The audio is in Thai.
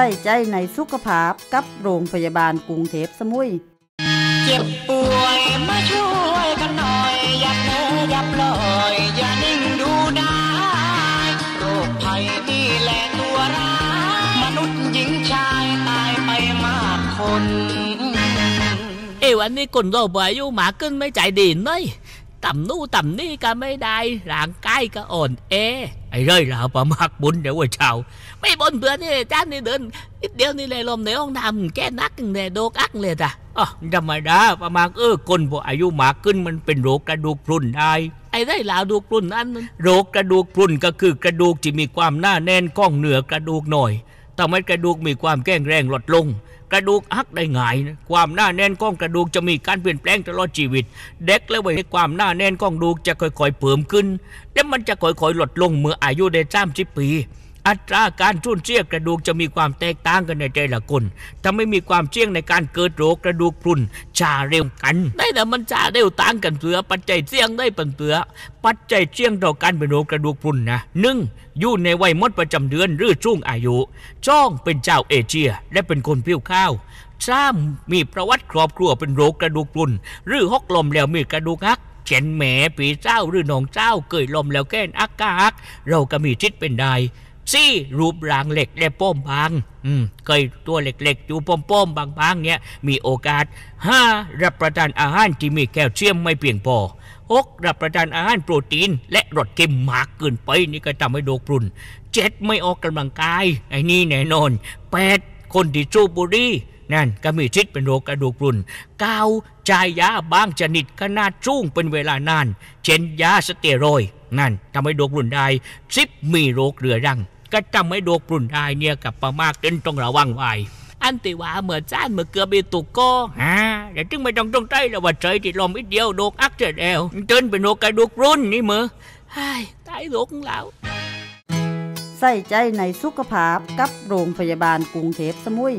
ใส่ใจในสุขภาพกับโรงพยาบาลกรุงเทพสมุย เจ็บป่วยมาช่วยกันหน่อย อย่าเพ้ออย่าปล่อย อย่านิ่งดูได้โรคภัยนี่แหละตัวร้ายมนุษย์หญิงชายตายไปมากคน เอวันนี้คนเราบ่อายุมากขึ้นไม่ใจดีน้อย ต่ำนู่ต่ำนี่ก็ไม่ได้ร่างกายก็อ่อนแอไอ้เร่ยเราประมากบุญเดี๋ยวว่าเช้าไม่บนเบื่อนี่จ้านี่เดินนิดเดียวนี่เลยลมในห้องน้ำแก้นักเลยโดกอักเลยจ้ะอ๋อธรรมดาประมาณเออคนบ่อายุมากขึ้นมันเป็นโรคกระดูกพรุนได้ไอ้ได้ลาวดูกพรุนอันนั้นโรคกระดูกพรุนก็คือกระดูกที่มีความหน้าแน่นก้องเหนือกระดูกหน่อย ทำให้กระดูกมีความแข็งแรงลดลง กระดูกหักได้ง่ายนะความหน้าแน่นของกระดูกจะมีการเปลี่ยนแปลงตลอดชีวิต เด็กและวัยความหน้าแน่นของดูกจะค่อยๆเพิ่มขึ้น และมันจะค่อยๆลดลงเมื่ออายุได้สามสิบปี อัตราการสูญเสียกระดูกจะมีความแตกต่างกันในแต่ละคนถ้าไม่มีความเสี่ยงในการเกิดโรคกระดูกพรุนชาเร็วกัน ได้แต่มันชาเร็วต่างกันเสือปัจจัยเสี่ยงได้เป็นเสือปัจจัยเสี่ยงต่อการเป็นโรคกระดูกพรุนนะหนึ่งอยู่ในวัยมดประจำเดือนหรือช่วงอายุจ้องเป็นเจ้าเอเชีย และเป็นคนผิวข้าวซ้ำมีประวัติครอบครัวเป็นโรคกระดูกพรุนหรือฮอกลมแล้วมีกระดูกหักเช่นแหมปีเจ้าหรือน้องเจ้าเกยลมแล้วแก้นอักกาักเราก็มีทิศเป็นได้ ซี่รูปร่างเหล็กและป้อมบางอืมเคยตัวเหล็กๆอยู่ป้อมๆบางๆเนี่ยมีโอกาสห้ารับประทานอาหารที่มีแคลเซียมไม่เพียงพอหกรับประทานอาหารโปรตีน และรสเค็มมากเกินไปนี่ก็ทำให้โรคพรุนเจ็ดไม่ออกกำลังกายไอ้นี่แน่นอนแปดคนที่สูบบุหรี่นั่นก็มีทิศเป็นโรคกระดูกพรุนเก้าจ่ายยาบางชนิดขนาดสูงเป็นเวลานาน เช่นยาสเตียรอยนั่นทำให้โรครุนได้สิบมีโรคเรื้อรัง ก็ทำให้โรคพรุนได้เนี่ยกับประมากจนต้องระวังไว้อันติว่าเมื่อจ้านเมื่อเกือบมีตุกก็ฮะเดี๋ยวจึงไม่ต้องต้องใจแล้วว่าใจที่ลมอีกเดียวโดกอักเจ็ดเอวจนเป็นโรคกระดูกรุนนี่มือไอ้ตายโรคแล้วใส่ใจในสุขภาพกับโรงพยาบาลกรุงเทพสมุย